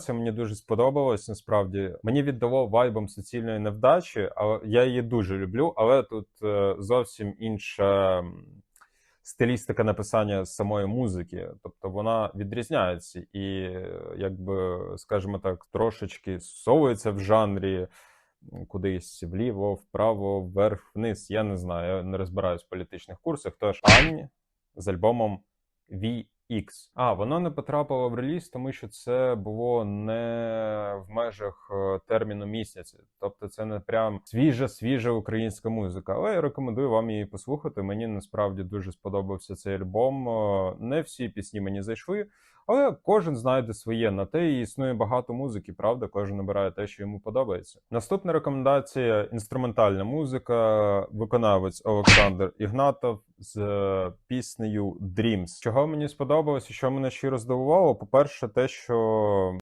Це мені дуже сподобалось. Насправді мені віддало вайбом суцільної невдачі, але я її дуже люблю. Але тут е, зовсім інша стилістика написання самої музики. Тобто вона відрізняється і, якби, скажімо так, трошечки совується в жанрі кудись вліво, вправо, вверх, вниз. Я не знаю, я не розбираюсь в політичних курсах. Тож Ань з альбомом VX. А, воно не потрапило в реліз, тому що це було не в межах е, терміну місяця. Тобто це не прям свіжа, свіжа українська музика. Але я рекомендую вам її послухати. Мені насправді дуже сподобався цей альбом. Е, Не всі пісні мені зайшли, але кожен знайде своє. На те і існує багато музики, правда? Кожен обирає те, що йому подобається. Наступна рекомендація: інструментальна музика, виконавець Олександр Ігнатов з е, піснею Dreams. Чого мені сподобалось і що мене щиро здивувало? По-перше, те, що